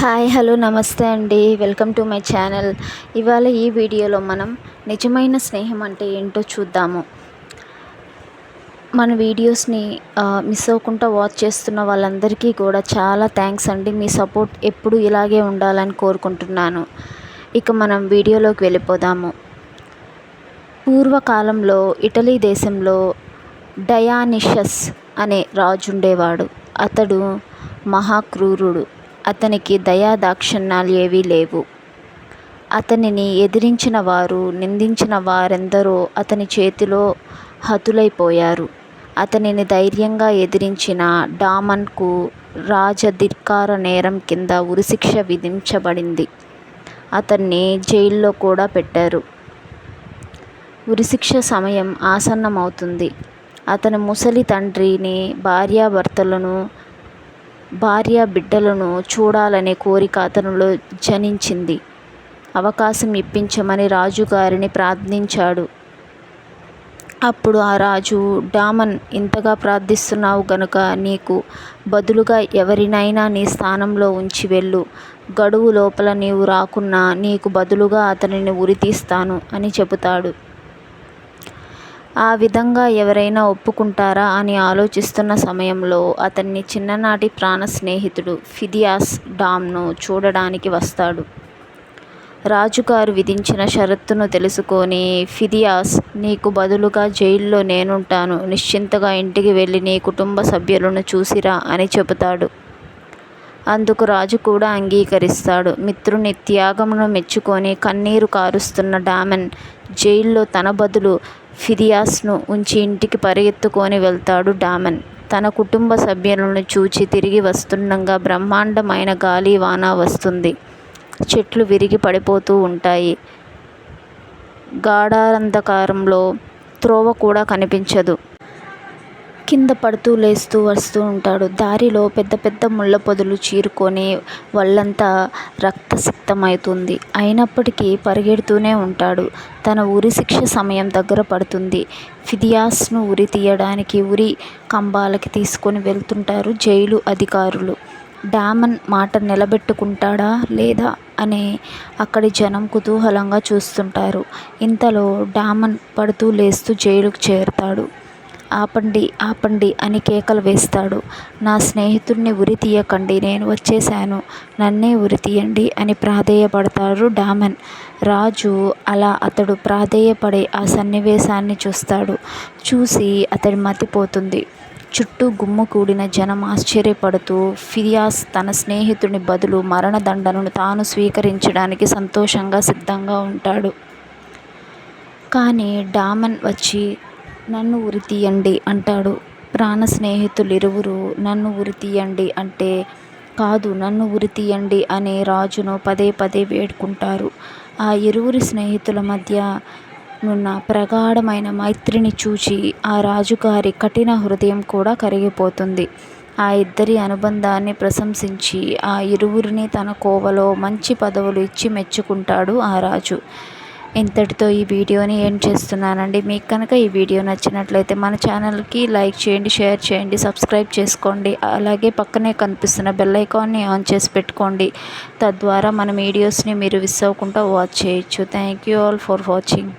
Hi hello నమస్తే అండి. Welcome to my channel. ఇవాళ ఈ వీడియోలో మనం నిజమైన స్నేహం అంటే ఏంటో చూద్దాము. మన వీడియోస్ని మిస్ అవ్వకుండా వాచ్ చేస్తున్న వాళ్ళందరికీ కూడా చాలా థ్యాంక్స్ అండి. మీ సపోర్ట్ ఎప్పుడు ఇలాగే ఉండాలని కోరుకుంటున్నాను. ఇక మనం వీడియోలోకి వెళ్ళిపోదాము. పూర్వకాలంలో ఇటలీ దేశంలో డయానిషస్ అనే రాజు ఉండేవాడు. అతడు మహాక్రూరుడు. అతనికి దయా దాక్షిణ్యాలు ఏవీ లేవు. అతనిని ఎదిరించిన వారు నిందించిన వారెందరో అతని చేతిలో హతులైపోయారు. అతనిని ధైర్యంగా ఎదిరించిన డామన్కు రాజధిక్కార నేరం కింద ఉరిశిక్ష విధించబడింది. అతన్ని జైల్లో కూడా పెట్టారు. ఉరిశిక్ష సమయం ఆసన్నమవుతుంది. అతని ముసలి తండ్రిని భార్యాభర్తలను భార్య బిడ్డలను చూడాలనే కోరిక అతనిలో జనించింది. అవకాశం ఇప్పించమని రాజుగారిని ప్రార్థించాడు. అప్పుడు ఆ రాజు డామన్ ఇంతగా ప్రార్థిస్తున్నావు గనుక నీకు బదులుగా ఎవరినైనా నీ స్థానంలో ఉంచి వెళ్ళు. గడువు లోపల నీవు రాకున్నా నీకు బదులుగా అతనిని ఉరితీస్తాను అని చెబుతాడు. ఆ విధంగా ఎవరైనా ఒప్పుకుంటారా అని ఆలోచిస్తున్న సమయంలో అతన్ని చిన్ననాటి ప్రాణ స్నేహితుడు ఫిదియాస్ డామ్ను చూడడానికి వస్తాడు. రాజుగారు విధించిన షరతును తెలుసుకొని ఫిదియాస్ నీకు బదులుగా జైల్లో నేనుంటాను. నిశ్చింతగా ఇంటికి వెళ్ళి నీ కుటుంబ సభ్యులను చూసిరా అని చెబుతాడు. అందుకు రాజు కూడా అంగీకరిస్తాడు. మిత్రుని త్యాగమును మెచ్చుకొని కన్నీరు కారుస్తున్న డామన్ జైల్లో తన బదులు ఫిదియాస్ను ఉంచి ఇంటికి పరిగెత్తుకొని వెళ్తాడు డామన్. తన కుటుంబ సభ్యులను చూచి తిరిగి వస్తుండగా బ్రహ్మాండమైన గాలి వాన వస్తుంది. చెట్లు విరిగి పడిపోతూ ఉంటాయి. గాఢారంధకారంలో త్రోవ కూడా కనిపించదు. కింద పడుతూ లేస్తూ వస్తూ ఉంటాడు. దారిలో పెద్ద పెద్ద ముళ్ళ పొదలు చీరుకొని వాళ్ళంతా రక్తసిక్తమవుతుంది. అయినప్పటికీ పరిగెడుతూనే ఉంటాడు. తన ఉరి శిక్ష సమయం దగ్గర పడుతుంది. ఫిదియాస్ను ఉరి తీయడానికి ఉరి కంబాలకి తీసుకొని వెళ్తుంటారు జైలు అధికారులు. డామన్ మాట నిలబెట్టుకుంటాడా లేదా అనే అక్కడి జనం కుతూహలంగా చూస్తుంటారు. ఇంతలో డామన్ పడుతూ లేస్తూ జైలుకు చేరుతాడు. ఆపండి ఆపండి అని కేకలు వేస్తాడు. నా స్నేహితుడిని ఉరి తీయకండి నేను వచ్చేశాను. నన్నే ఉరి తీయండి అని ప్రాధేయపడతాడు డామన్. రాజు అలా అతడు ప్రాధేయపడే ఆ సన్నివేశాన్ని చూస్తాడు. చూసి అతడి మతిపోతుంది చుట్టూ గుమ్ము కూడిన జనం ఆశ్చర్యపడుతూ ఫిరియాస్ తన స్నేహితుని బదులు మరణదండను తాను స్వీకరించడానికి సంతోషంగా సిద్ధంగా ఉంటాడు. కానీ డామన్ వచ్చి నన్ను ఉరి తీయండి అంటాడు. ప్రాణ స్నేహితులు ఇరువురు నన్ను ఉరి తీయండి అంటే కాదు నన్ను ఉరి తీయండి అనే రాజును పదే పదే వేడుకుంటారు. ఆ ఇరువురి స్నేహితుల మధ్య నున్న ప్రగాఢమైన మైత్రిని చూచి ఆ రాజుగారి కఠిన హృదయం కూడా కరిగిపోతుంది. ఆ ఇద్దరి అనుబంధాన్ని ప్రశంసించి ఆ ఇరువురిని తన కోవలో మంచి పదవులు ఇచ్చి మెచ్చుకుంటాడు ఆ రాజు. ఇంతటితో ఈ వీడియోని ఎండ్ చేస్తున్నానండి. మీకు కనుక ఈ వీడియో నచ్చినట్లయితే మన ఛానల్కి లైక్ చేయండి షేర్ చేయండి సబ్స్క్రైబ్ చేసుకోండి. అలాగే పక్కనే కనిపిస్తున్న బెల్ ఐకాన్ని ఆన్ చేసి పెట్టుకోండి. తద్వారా మన వీడియోస్ని మీరు మిస్ అవ్వకుండా వాచ్ చేయొచ్చు. Thank you all for watching.